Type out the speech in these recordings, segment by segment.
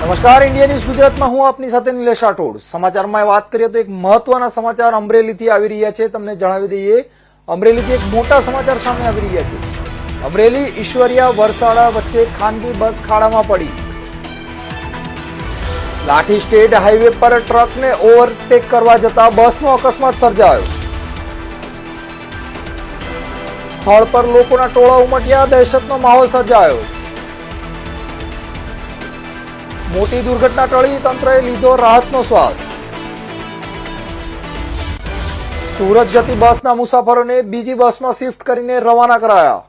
નમસ્કાર, India news ગુજરાતમાં હું આપની સાથે નિલેશ રાઠોડ. સમાચારમાં વાત કરીએ તો એક મહત્વના સમાચાર અમરેલીથી આવી રહ્યા છે. તમને જણાવી દઈએ, અમરેલીથી એક મોટા સમાચાર સામે આવી રહ્યા છે. અમરેલી, ઈશ્વરિયા, વરસાડા વચ્ચે ખાનગી બસ ખાડામાં પડી. લાઠી સ્ટેટ હાઈવે પર ટ્રકને ઓવરટેક કરવા જતા બસનો અકસ્માત સર્જાયો. સ્થળ પર લોકોના ટોળા ઉમટ્યા, દહેશતનો માહોલ સર્જાયો. મોટી દુર્ઘટના ટળી, તંત્રએ લીધો રાહતનો શ્વાસ. સુરત જતી બસના મુસાફરોને બીજી બસમાં શિફ્ટ કરીને રવાના કરાયા.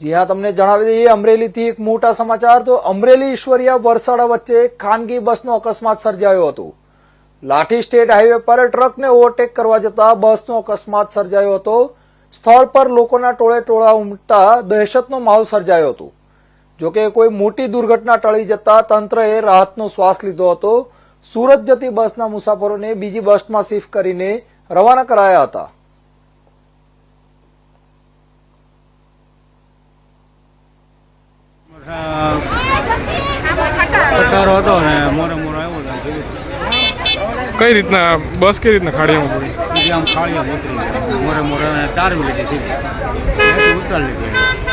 જી હા, તમને જણાવી દઈએ, અમરેલીથી એક મોટા સમાચાર. તો અમરેલી ઈશ્વરિયા વરસાડા વચ્ચે ખાનગી બસનો અકસ્માત સર્જાયો હતો. લાઠી સ્ટેટ હાઈવે પર ટ્રકને ઓવરટેક કરવા જતા બસનો અકસ્માત સર્જાયો હતો. સ્થળ પર લોકોના ટોળે ટોળા ઉમટતા દહેશતનો માહોલ સર્જાયો હતો. જોકે કોઈ મોટી દુર્ઘટના ટળી જતા તંત્રએ રાહતનો શ્વાસ લીધો હતો. સુરત જતી બસના મુસાફરોને બીજી બસમાં શિફ્ટ કરીને રવાના કરાયા હતા. કઈ રીતના બસ કઈ રીતના ખાડીમાં પડી? ખાળીમાં ઉતરી મોરે મોરે તારવી લીધી. સીધી ઉતારી લીધી.